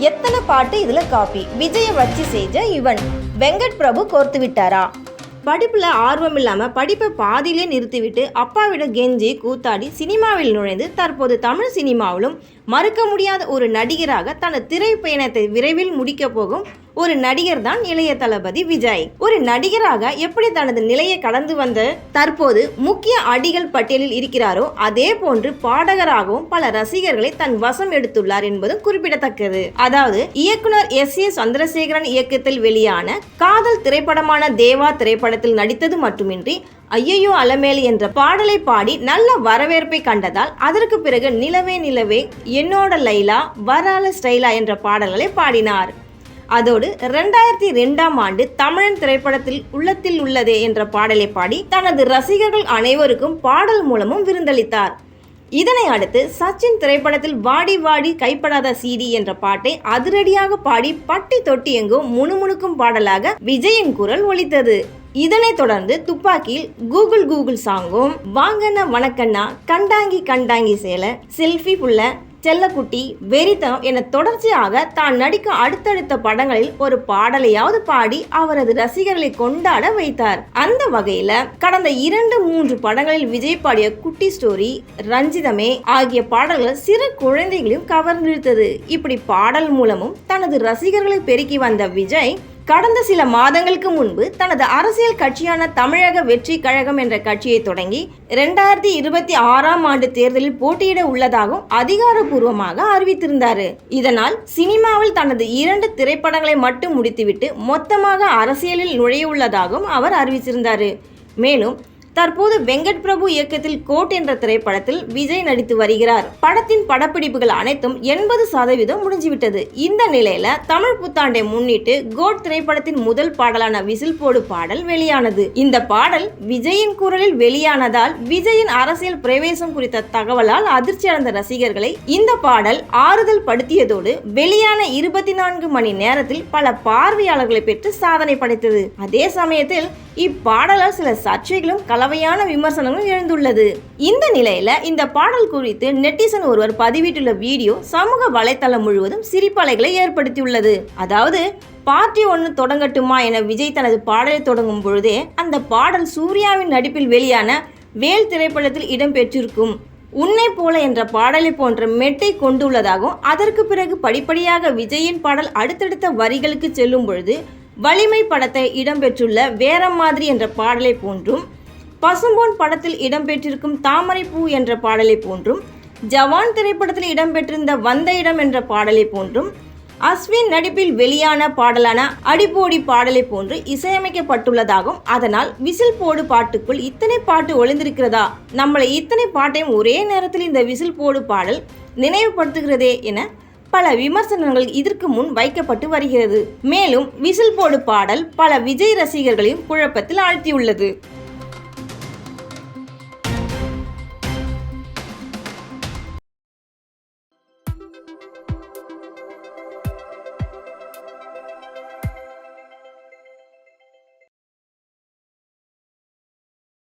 எத்தனை பாட்டு இதுல காப்பி? விஜய வச்சு செஞ்ச இவன். வெங்கட் பிரபு கோர்த்து விட்டாரா? படிப்புல ஆர்வம் இல்லாம படிப்பை பாதியிலே நிறுத்திவிட்டு அப்பாவிடம் கெஞ்சி கூத்தாடி சினிமாவில் நுழைந்து தற்போது தமிழ் சினிமாவிலும் மறுக்க முடியாத ஒரு நடிகராக தனது திரைப்பயணத்தை விரைவில் முடிக்கப் போகும் ஒரு நடிகர் தான் இளைய தளபதி விஜய். ஒரு நடிகராக எப்படி தனது நிலையை கடந்து வந்த தற்போது முக்கிய அடிகள் பட்டியலில் இருக்கிறாரோ அதே போன்று பாடகராகவும் பல ரசிகர்களை தன் வசம் எடுத்துள்ளார் என்பதும் குறிப்பிடத்தக்கது. அதாவது இயக்குனர் எஸ். ஏ. சந்திரசேகரன் இயக்கத்தில் வெளியான காதல் திரைப்படமான தேவா திரைப்படத்தில் நடித்தது மட்டுமின்றி ஐயையோ அலமேலு என்ற பாடலை பாடி நல்ல வரவேற்பை கண்டதால் அதற்கு பிறகு நிலவே நிலவே என்னோட லைலா வரால ஸ்டைலா என்ற பாடல்களை பாடினார். அதோடு ரெண்டாயிரத்தி ரெண்டாம் ஆண்டு தமிழன் திரைப்படத்தில் உள்ளத்தில் உள்ளதே என்ற பாடலை பாடி தனது ரசிகர்கள் அனைவருக்கும் பாடல் மூலமும் விருந்தளித்தார். இதனை அடுத்து சச்சின் திரைப்படத்தில் வாடி வாடி கைப்படாத சீடி என்ற பாட்டை அதிரடியாக பாடி பட்டி தொட்டி எங்கும் முணுமுணுக்கும் பாடலாக விஜயின் குரல் ஒலித்தது. இதனைத் தொடர்ந்து துப்பாக்கியில் கூகுள் கூகுள் சாங்கும் வாங்கண்ணா வணக்கண்ணா கண்டாங்கி கண்டாங்கி சேலை செல்ஃபி புள்ள செல்லக்குட்டி வெறித்தனம் என தொடர்ச்சியாக தான் நடிக்க அடுத்தடுத்த படங்களில் ஒரு பாடலையாவது பாடி அவரது ரசிகர்களை கொண்டாட வைத்தார். அந்த வகையில கடந்த இரண்டு மூன்று படங்களில் விஜய் பாடிய குட்டி ஸ்டோரி ரஞ்சிதமே ஆகிய பாடல்கள் சிறு குழந்தைகளையும் கவர்ந்திழுத்தது. இப்படி பாடல் மூலமும் தனது ரசிகர்களை பெருக்கி வந்த விஜய் கடந்த சில மாதங்களுக்கு முன்பு தனது அரசியல் கட்சியான தமிழக வெற்றி கழகம் என்ற கட்சியை தொடங்கி இரண்டாயிரத்தி இருபத்தி ஆறாம் ஆண்டு தேர்தலில் போட்டியிட உள்ளதாகவும் அதிகாரப்பூர்வமாக அறிவித்திருந்தார். இதனால் சினிமாவில் தனது இரண்டு திரைப்படங்களை மட்டும் முடித்துவிட்டு மொத்தமாக அரசியலில் நுழைய உள்ளதாகவும் அவர் அறிவிச்சிருந்தார் மேலும் தற்போது வெங்கட் பிரபு இயக்கத்தில் கோட் என்ற திரைப்படத்தில் விஜய் நடித்து வருகிறார். படத்தின் படப்பிடிப்புகள் அனைத்தும் எண்பது சதவீதம் முடிஞ்சுவிட்டது. இந்த நிலையில தமிழ் புத்தாண்டை முன்னிட்டு கோட் திரைப்படத்தின் முதல் பாடலான விசில் போடு பாடல் வெளியானது. இந்த பாடல் விஜயின் குரலில் வெளியானதால் விஜயின் அரசியல் பிரவேசம் குறித்த தகவலால் அதிர்ச்சி அடைந்த ரசிகர்களை இந்த பாடல் ஆறுதல் படுத்தியதோடு வெளியான இருபத்தி நான்கு மணி நேரத்தில் பல பார்வையாளர்களை பெற்று சாதனை படைத்தது. அதே சமயத்தில் இப்பாடலால் சில சர்ச்சைகளும் கலவையான விமர்சனங்களும் எழுந்துள்ளது. இந்த நிலையில இந்த பாடல் குறித்து நெட்டிசன் ஒருவர் பதிவிட்டுள்ள வீடியோ சமூக வலைத்தளம் முழுவதும் சிரிப்பலைகளை ஏற்படுத்தியுள்ளது. அதாவது பார்ட்டி ஒன்று தொடங்கட்டுமா என விஜய் தனது பாடலை தொடங்கும் பொழுதே அந்த பாடல் சூர்யாவின் நடிப்பில் வெளியான வேல் திரைப்படத்தில் இடம்பெற்றிருக்கும் உன்னை போல என்ற பாடலை போன்ற மெட்டை கொண்டுள்ளதாகவும் அதற்கு பிறகு படிப்படியாக விஜயின் பாடல் அடுத்தடுத்த வரிகளுக்கு செல்லும் பொழுது வலிமை படத்தை இடம்பெற்றுள்ள வேற மாதிரி என்ற பாடலை போன்றும் பசும்பொன் படத்தில் இடம்பெற்றிருக்கும் தாமரை பூ என்ற பாடலை போன்றும் ஜவான் திரைப்படத்தில் இடம்பெற்றிருந்த வந்த இடம் என்ற பாடலை போன்றும் அஸ்வின் நடிப்பில் வெளியான பாடலான அடிப்போடி பாடலை போன்று இசையமைக்கப்பட்டுள்ளதாகவும் அதனால் விசில் போடு பாட்டுக்குள் இத்தனை பாட்டு ஒளிந்திருக்கிறதா? நம்மளை இத்தனை பாட்டையும் ஒரே நேரத்தில் இந்த விசில் போடு பாடல் நினைவுபடுத்துகிறதே என பல விமர்சனங்கள் இதற்கு முன் வைக்கப்பட்டு வருகிறது. மேலும் விசில் போடு பாடல் பல விஜய் ரசிகர்களையும் குழப்பத்தில் ஆழ்த்தியுள்ளது.